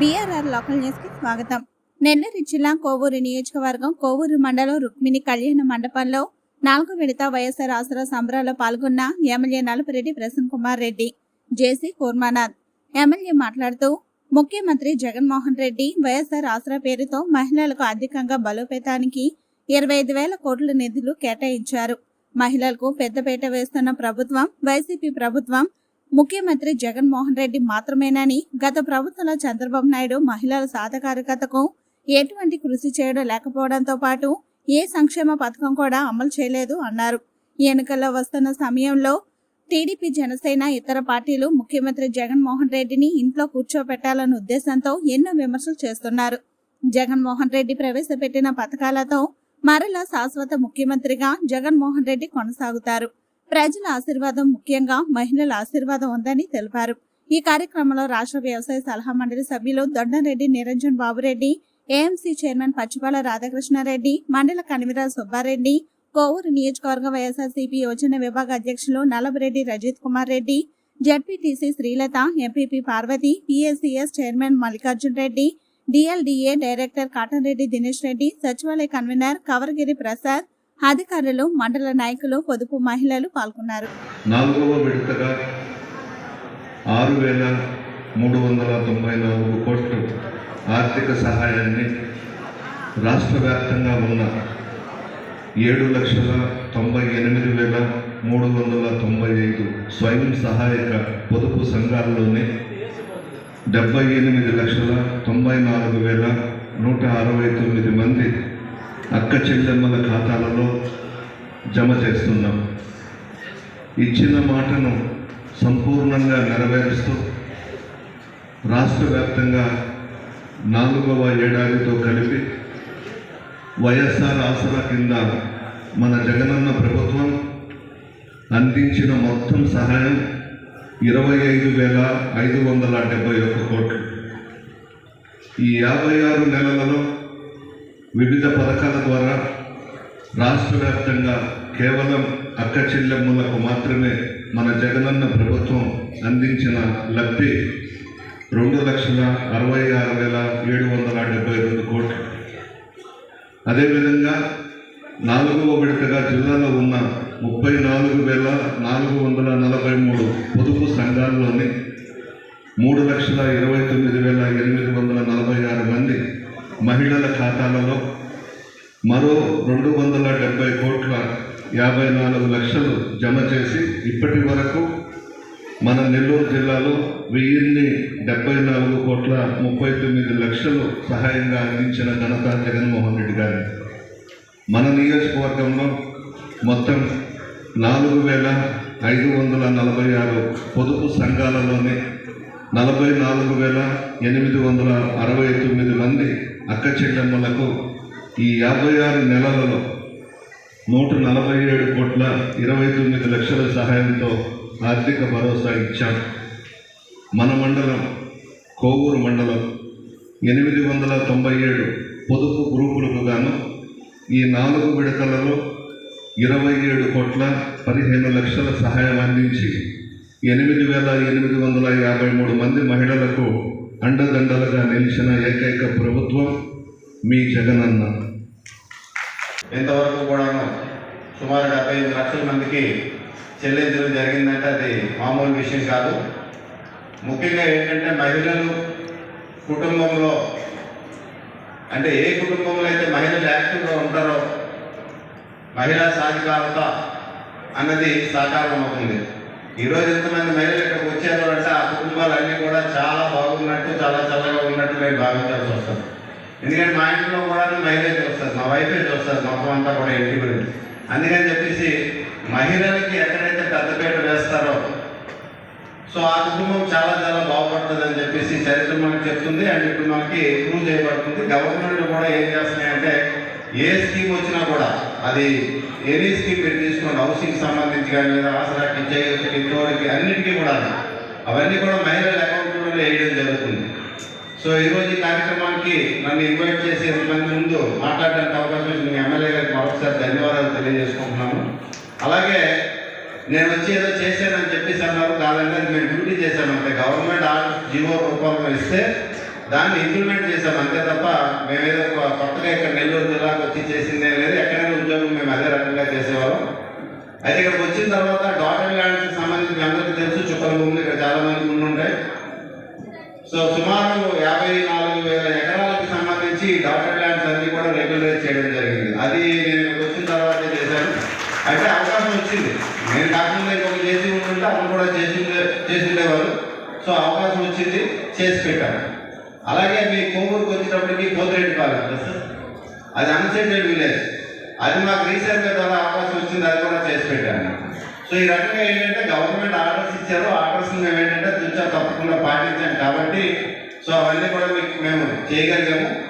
BRR local న్యూస్కి స్వాగతం. నెల్లూరు జిల్లా కోవూరు నియోజకవర్గం కోవూరు మండలం రుక్మిణి కళ్యాణ మండపంలో నాలుగు విడత వైఎస్ఆర్ ఆసరా సంబరాల్లో పాల్గొన్న MLA Nallapureddy Prasanna Kumar Reddy JC Kurmanath. MLA మాట్లాడుతూ ముఖ్యమంత్రి జగన్మోహన్ రెడ్డి వైఎస్ఆర్ ఆసరా పేరుతో మహిళలకు ఆర్థికంగా బలోపేతానికి ఇరవై ఐదు వేల కోట్ల నిధులు కేటాయించారు. మహిళలకు పెద్దపేట వేస్తున్న ప్రభుత్వం వైసీపీ ప్రభుత్వం ముఖ్యమంత్రి జగన్మోహన్ రెడ్డి మాత్రమేనని గత ప్రభుత్వంలో చంద్రబాబు నాయుడు మహిళల సాధకారికతకు ఎటువంటి కృషి చేయడం లేకపోవడంతో పాటు ఏ సంక్షేమ పథకం కూడా అమలు చేయలేదు అన్నారు. ఎన్నికల్లో వస్తున్న సమయంలో టీడీపీ జనసేన ఇతర పార్టీలు ముఖ్యమంత్రి జగన్మోహన్ రెడ్డిని ఇంట్లో కూర్చోపెట్టాలన్న ఉద్దేశంతో ఎన్నో విమర్శలు చేస్తున్నారు. జగన్మోహన్ రెడ్డి ప్రవేశపెట్టిన పథకాలతో మరలా శాశ్వత ముఖ్యమంత్రిగా జగన్మోహన్ రెడ్డి కొనసాగుతారు. ప్రజల ఆశీర్వాదం ముఖ్యంగా మహిళల ఆశీర్వాదం ఉందని తెలిపారు. ఈ కార్యక్రమంలో రాష్ట్ర వ్యవసాయ సలహా మండలి సభ్యులు దొడ్డంరెడ్డి నిరంజన్ బాబురెడ్డి ఏఎంసీ చైర్మన్ పచ్చిపాల రాధాకృష్ణారెడ్డి మండల కన్వీనర్ సుబ్బారెడ్డి కోవూరు నియోజకవర్గ వైఎస్ఆర్సీపీ యోజన విభాగ అధ్యక్షులు Nalabareddy Rajith Kumar Reddy ZPTC Srilatha MPP Parvathi PSCS chairman Mallikarjun Reddy DLDA director cotton Reddy Dinesh Reddy సచివాలయ కన్వీనర్ కవరగిరి ప్రసాద్ అధికారులు మండల నాయకులు పొదుపు మహిళలు పాల్గొన్నారు. నాలుగవ విడతగా ఆరు వేల మూడు వందల తొంభై నాలుగు కోట్లు ఆర్థిక సహాయాన్ని రాష్ట్ర వ్యాప్తంగా ఉన్న ఏడు లక్షల తొంభై ఎనిమిది వేల మూడు వందల తొంభై ఐదు స్వయం సహాయక పొదుపు సంఘాల్లోనే డెబ్బై ఎనిమిది లక్షల తొంభై నాలుగు వేల నూట అరవై తొమ్మిది మంది అక్క చెల్లెమ్మల ఖాతాలలో జమ చేస్తున్నాం. ఇచ్చిన మాటను సంపూర్ణంగా నెరవేరుస్తూ రాష్ట్ర వ్యాప్తంగా నాలుగవ ఏడాదితో కలిపి వైఎస్ఆర్ ఆసరా కింద మన జగనన్న ప్రభుత్వం అందించిన మొత్తం సహాయం ఇరవై ఐదు వేల ఐదు వందల డెబ్బై ఒక్క కోట్లు. ఈ యాభై ఆరు నెలలలో వివిధ పథకాల ద్వారా రాష్ట్ర వ్యాప్తంగా కేవలం అక్క చెల్లెమ్మలకు మాత్రమే మన జగనన్న ప్రభుత్వం అందించిన లబ్ధి రెండు లక్షల అరవై ఆరు వేల ఏడు వందల డెబ్బై రెండు కోట్లు. అదేవిధంగా నాలుగవ విడతగా జిల్లాలో ఉన్న ముప్పై నాలుగు వేల నాలుగు వందల నలభై మూడు పొదుపు సంఘాల్లోని మూడు లక్షల ఇరవై తొమ్మిది వేల ఎనిమిది వందల నలభై ఆరు మంది మహిళల ఖాతాలలో మరో రెండు వందల డెబ్బై కోట్ల యాభై నాలుగు లక్షలు జమ చేసి ఇప్పటి వరకు మన నెల్లూరు జిల్లాలో వెయ్యిన్ని డెబ్బై నాలుగు కోట్ల ముప్పై తొమ్మిది లక్షలు సహాయంగా అందించిన ఘనత జగన్మోహన్ రెడ్డి గారి. మన నియోజకవర్గంలో మొత్తం నాలుగు వేల ఐదు వందల నలభై ఆరు పొదుపు సంఘాలలోనే నలభై నాలుగు వేల ఎనిమిది వందల అరవై తొమ్మిది మంది అక్క చెల్లెమ్మలకు ఈ యాభై ఆరు నెలలలో నూట నలభై ఏడు కోట్ల ఇరవై తొమ్మిది లక్షల సహాయంతో ఆర్థిక భరోసా ఇచ్చాం. మన మండలం కోవూరు మండలం ఎనిమిది వందల తొంభై ఏడు పొదుపు గ్రూపులకు గాను ఈ నాలుగు విడతలలో ఇరవై ఏడు కోట్ల పదిహేను లక్షల సహాయం అందించి ఎనిమిది వేల ఎనిమిది వందల యాభై మూడు మంది మహిళలకు అండదండలుగా నిలిచిన ఏకైక ప్రభుత్వం మీ జగనన్న. ఇంతవరకు కూడాను సుమారు డెబ్బై ఐదు లక్షల మందికి చెల్లించడం జరిగిందంటే అది మామూలు విషయం కాదు. ముఖ్యంగా ఏంటంటే మహిళలు కుటుంబంలో అంటే ఏ కుటుంబంలో అయితే మహిళలు యాక్టివ్గా ఉంటారో మహిళా సాధికారత అన్నది సాకారం అవుతుంది. ఈరోజు ఎంతమంది మహిళలు ఇక్కడికి వచ్చారు అంటే ఆ కుటుంబాలు అన్నీ కూడా చాలా బాగున్నట్టు చాలా చల్లగా ఉన్నట్టు మేము భావించాల్సి వస్తుంది. ఎందుకంటే మా ఇంట్లో కూడా మహిళే చూస్తారు మా వైఫే చూస్తారు మొత్తం అంతా కూడా ఇంటి గురించి. అందుకని చెప్పేసి మహిళలకి ఎక్కడైతే పెద్దపీట వేస్తారో సో ఆ కుటుంబం చాలా చాలా బాగుపడుతుంది అని చెప్పేసి చరిత్ర మనకు చెప్తుంది. అండ్ ఇప్పుడు మనకి ప్రూవ్ చేయబడుతుంది. గవర్నమెంట్ కూడా ఏం చేస్తున్నాయంటే ఏ స్కీమ్ వచ్చినా కూడా అది ఎనీ స్కీమ్ మీరు తీసుకోండి హౌసింగ్ సంబంధించి కానీ లేదా ఆసరాకి చేయొచ్చుకి తోడికి అన్నిటికీ కూడా అవన్నీ కూడా మహిళల అకౌంట్లో వేయడం జరుగుతుంది. సో ఈరోజు ఈ కార్యక్రమానికి నన్ను ఇన్వైట్ చేసే మంది ముందు మాట్లాడడానికి అవకాశం ఇచ్చిన మీ ఎమ్మెల్యే గారికి మరొకసారి ధన్యవాదాలు తెలియజేసుకుంటున్నాను. అలాగే నేను వచ్చి ఏదో చేశానని చెప్పేసి అన్నారు. కాదంటే అది మేము డ్యూటీ చేశాను అంటే గవర్నమెంట్ ఆర్డర్ జీవో రూపంలో ఇస్తే దాన్ని ఇంప్లిమెంట్ చేసాం అంతే తప్ప మేమేదో కొత్తగా ఇక్కడ నెల్లూరు జిల్లాకు వచ్చి చేసిందే లేదు ఎక్కడైనా ఉద్యోగం మేము అదే రకంగా చేసేవాళ్ళం అయితే ఇక్కడికి వచ్చిన తర్వాత డాటర్ ల్యాండ్స్ సంబంధించి మీ అందరికీ తెలుసు చుక్కల భూములు ఇక్కడ చాలా మంది ఉండుంటాయి సో సుమారు యాభై నాలుగు వేల ఎకరాలకు సంబంధించి డాక్టర్ ల్యాండ్స్ అన్ని కూడా రెగ్యులరైజ్ చేయడం జరిగింది. అది నేను వచ్చిన తర్వాత చేశాను. అయితే అవకాశం వచ్చింది. నేను కాకుండా ఇంకొక చేసి ఉంటుంటే అప్పుడు కూడా చేసి ఉండే- చేసి ఉండేవారు. సో అవకాశం వచ్చింది చేసి పెట్టాను. అలాగే మీ కోవూరుకు వచ్చేటప్పటికి పోతిరెడ్డిపాలెం కదా సార్? అది అన్సెంటెడ్ విలేజ్. అది మాకు రీసెంట్గా ద్వారా అవకాశం వచ్చింది అది కూడా చేసి పెట్టాను. సో ఈ రకంగా ఏంటంటే గవర్నమెంట్ ఆర్డర్స్ ఇచ్చారు. ఆర్డర్స్ మేము ఏంటంటే తుచ్చా తప్పకుండా పాటించాం సో అవన్నీ కూడా మీకు మేము చేయగలిగాము సో Yeah.